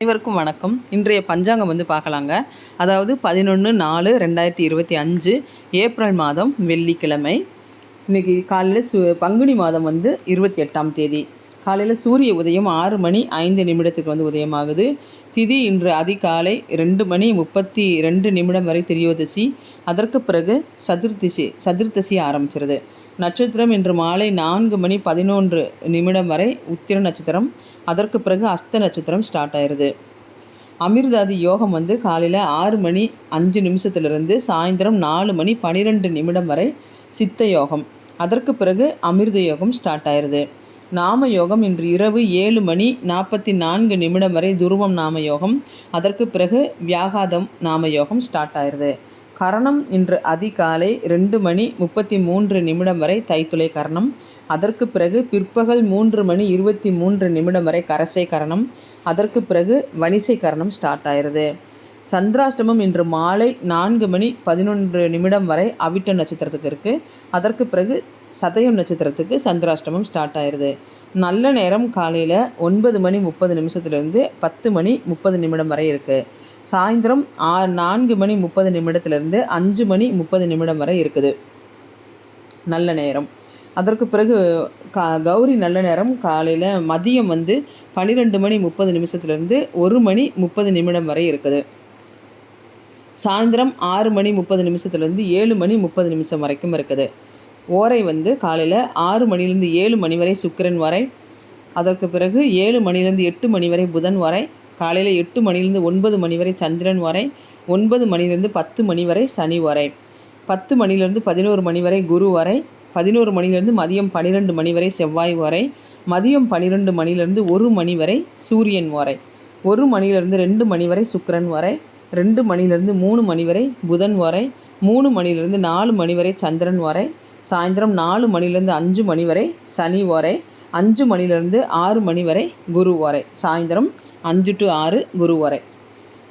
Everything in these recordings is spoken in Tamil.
அனைவருக்கும் வணக்கம். இன்றைய பஞ்சாங்கம் வந்து பார்க்கலாங்க. அதாவது பதினொன்று நாலு ரெண்டாயிரத்தி இருபத்தி அஞ்சு ஏப்ரல் மாதம் வெள்ளிக்கிழமை. இன்றைக்கி காலையில் சு பங்குனி மாதம் வந்து இருபத்தி எட்டாம் தேதி. காலையில் சூரிய உதயம் ஆறு மணி ஐந்து நிமிடத்துக்கு வந்து உதயமாகுது. திதி இன்று அதிகாலை ரெண்டு மணி முப்பத்தி ரெண்டு நிமிடம் வரை திரியோதசி. அதற்கு பிறகு சதுர்த்திசி சதுர்த்தசி ஆரம்பிச்சிருது. நட்சத்திரம் இன்று மாலை நான்கு மணி பதினொன்று நிமிடம் வரை உத்திர நட்சத்திரம். அதற்கு பிறகு அஸ்த நட்சத்திரம் ஸ்டார்ட் ஆயிடுது அமிர்தாதி யோகம் வந்து காலையில் ஆறு மணி அஞ்சு நிமிஷத்துலேருந்து சாயந்தரம் நாலு மணி பன்னிரெண்டு நிமிடம் வரை சித்த யோகம். அதற்கு பிறகு அமிர்த யோகம் ஸ்டார்ட் ஆயிடுது நாம யோகம் இன்று இரவு ஏழு மணி நாற்பத்தி நான்கு நிமிடம் வரை துருவம் நாம யோகம். அதற்கு பிறகு வியாகாதம் நாம யோகம் ஸ்டார்ட் ஆயிடுது கரணம் இன்று அதிகாலை ரெண்டு மணி முப்பத்தி மூன்று நிமிடம் வரை தைத்துளை கரணம். அதற்கு பிறகு பிற்பகல் மூன்று மணி இருபத்தி மூன்று நிமிடம் வரை கரசை கரணம். அதற்கு பிறகு வணிசை கரணம் ஸ்டார்ட் ஆயிடுது சந்திராஷ்டமம் இன்று மாலை நான்கு மணி பதினொன்று நிமிடம் வரை அவிட்ட நட்சத்திரத்துக்கு இருக்குது அதற்கு பிறகு சதயம் நட்சத்திரத்துக்கு சந்திராஷ்டமம் ஸ்டார்ட் ஆயிடுது நல்ல நேரம் காலையில் ஒன்பது மணி முப்பது நிமிஷத்துலேருந்து பத்து மணி முப்பது நிமிடம் வரை இருக்குது சாயந்தரம் ஆறு நான்கு மணி முப்பது நிமிடத்துலேருந்து அஞ்சு மணி முப்பது நிமிடம் வரை இருக்குது. நல்ல நேரம். அதற்கு பிறகு கா கௌரி நல்ல நேரம். காலையில் மதியம் வந்து பன்னிரெண்டு மணி முப்பது நிமிஷத்துலேருந்து ஒரு மணி முப்பது நிமிடம் வரை இருக்குது. சாயந்தரம் ஆறு மணி முப்பது நிமிஷத்துலேருந்து ஏழு மணி முப்பது நிமிஷம் வரைக்கும் இருக்குது. ஓரை வந்து காலையில் ஆறு மணிலேருந்து ஏழு மணி வரை சுக்கிரன் வரை அதற்கு பிறகு ஏழு மணிலேருந்து எட்டு மணி வரை புதன் வரை காலையில் எட்டு மணிலேருந்து ஒன்பது மணி வரை சந்திரன் வரை ஒன்பது மணிலேருந்து பத்து மணி வரை சனி வரை பத்து மணிலேருந்து பதினோரு மணி வரை குரு வரை பதினோரு மணிலேருந்து மதியம் பன்னிரெண்டு மணி வரை செவ்வாய் வரை மதியம் பன்னிரெண்டு மணிலேருந்து ஒரு மணி வரை சூரியன் வரை ஒரு மணிலேருந்து ரெண்டு மணி வரை சுக்கரன் வரை ரெண்டு மணிலேருந்து மூணு மணி வரை புதன் வரை மூணு மணிலேருந்து நாலு மணி வரை சந்திரன் வரை சாயந்தரம் நாலு மணிலேருந்து அஞ்சு மணி வரை சனி வரை அஞ்சு மணிலேருந்து ஆறு மணி வரை குரு வரை சாயந்தரம் அஞ்சு டு ஆறு குரு வரை.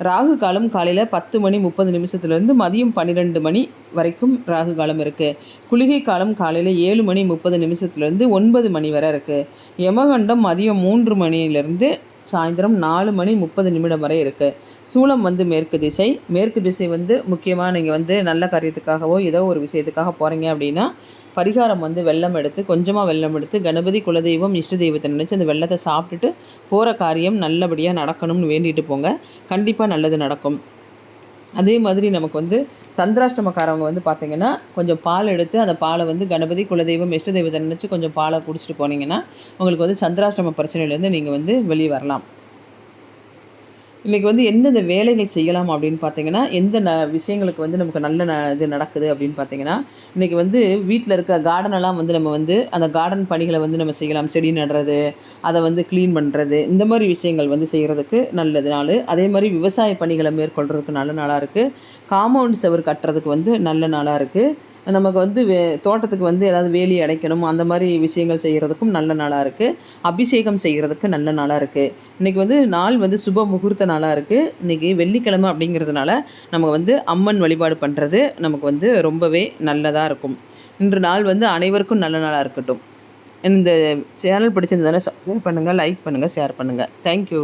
ராகு காலம் காலையில் பத்து மணி முப்பது நிமிஷத்துலேருந்து மதியம் பன்னிரெண்டு மணி வரைக்கும் ராகு காலம் இருக்குது குளிகை காலம் காலையில் ஏழு மணி முப்பது நிமிஷத்துலேருந்து ஒன்பது மணி வரை இருக்குது யமகண்டம் மதியம் மூன்று மணிலேருந்து சாயந்தரம் நாலு மணி முப்பது நிமிடம் வரை இருக்குது சூளம் வந்து மேற்கு திசை. மேற்கு திசை வந்து முக்கியமாக நீங்கள் வந்து நல்ல காரியத்துக்காகவோ ஏதோ ஒரு விஷயத்துக்காக போகிறீங்க அப்படின்னா பரிகாரம் வந்து வெள்ளம் எடுத்து கொஞ்சமாக வெள்ளம் எடுத்து கணபதி குலதெய்வம் இஷ்ட தெய்வத்தை நினச்சி அந்த வெள்ளத்தை சாப்பிட்டுட்டு போகிற காரியம் நல்லபடியாக நடக்கணும்னு வேண்டிட்டு போங்க. கண்டிப்பாக நல்லது நடக்கும். அதே மாதிரி நமக்கு வந்து சந்திராஷ்டமக்காரவங்க வந்து பார்த்திங்கன்னா கொஞ்சம் பால் எடுத்து அந்த பாலை வந்து கணபதி குலதெய்வம் இஷ்ட தெய்வத்தை நினச்சி கொஞ்சம் பாலை குடிச்சிட்டு போனீங்கன்னா உங்களுக்கு வந்து சந்திராஷ்டம பிரச்சனையிலேருந்து நீங்கள் வந்து வெளியே வரலாம். இன்றைக்கி வந்து எந்தெந்த வேலைகள் செய்யலாம் அப்படின்னு பார்த்தீங்கன்னா எந்த ந விஷயங்களுக்கு வந்து நமக்கு நல்ல ந இது நடக்குது அப்படின்னு பார்த்தீங்கன்னா இன்றைக்கி வந்து வீட்டில் இருக்க கார்டனெல்லாம் வந்து நம்ம வந்து அந்த கார்டன் பணிகளை வந்து நம்ம செய்யலாம். செடி நடுறது அதை வந்து க்ளீன் பண்ணுறது இந்த மாதிரி விஷயங்கள் வந்து செய்கிறதுக்கு நல்லது நாள். அதே மாதிரி விவசாய பணிகளை மேற்கொள்கிறதுக்கு நல்ல நாளாக இருக்குது காம்பவுண்ட் செவர் கட்டுறதுக்கு வந்து நல்ல நாளாக இருக்குது நமக்கு வந்து வே தோட்டத்துக்கு வந்து ஏதாவது வேலி அடைக்கணும் அந்த மாதிரி விஷயங்கள் செய்கிறதுக்கும் நல்ல நாளாக இருக்குது அபிஷேகம் செய்கிறதுக்கு நல்ல நாளாக இருக்குது இன்றைக்கி வந்து நாள் வந்து சுப முகூர்த்த நாளாக இருக்குது இன்றைக்கி வெள்ளிக்கிழமை அப்படிங்கிறதுனால நம்ம வந்து அம்மன் வழிபாடு பண்ணுறது நமக்கு வந்து ரொம்பவே நல்லதாக இருக்கும். இன்று நாள் வந்து அனைவருக்கும் நல்ல நாளாக இருக்கட்டும். இந்த சேனல் பிடிச்சிருந்ததுனால சப்ஸ்கிரைப் பண்ணுங்கள் லைக் பண்ணுங்கள் ஷேர் பண்ணுங்கள் தேங்க்யூ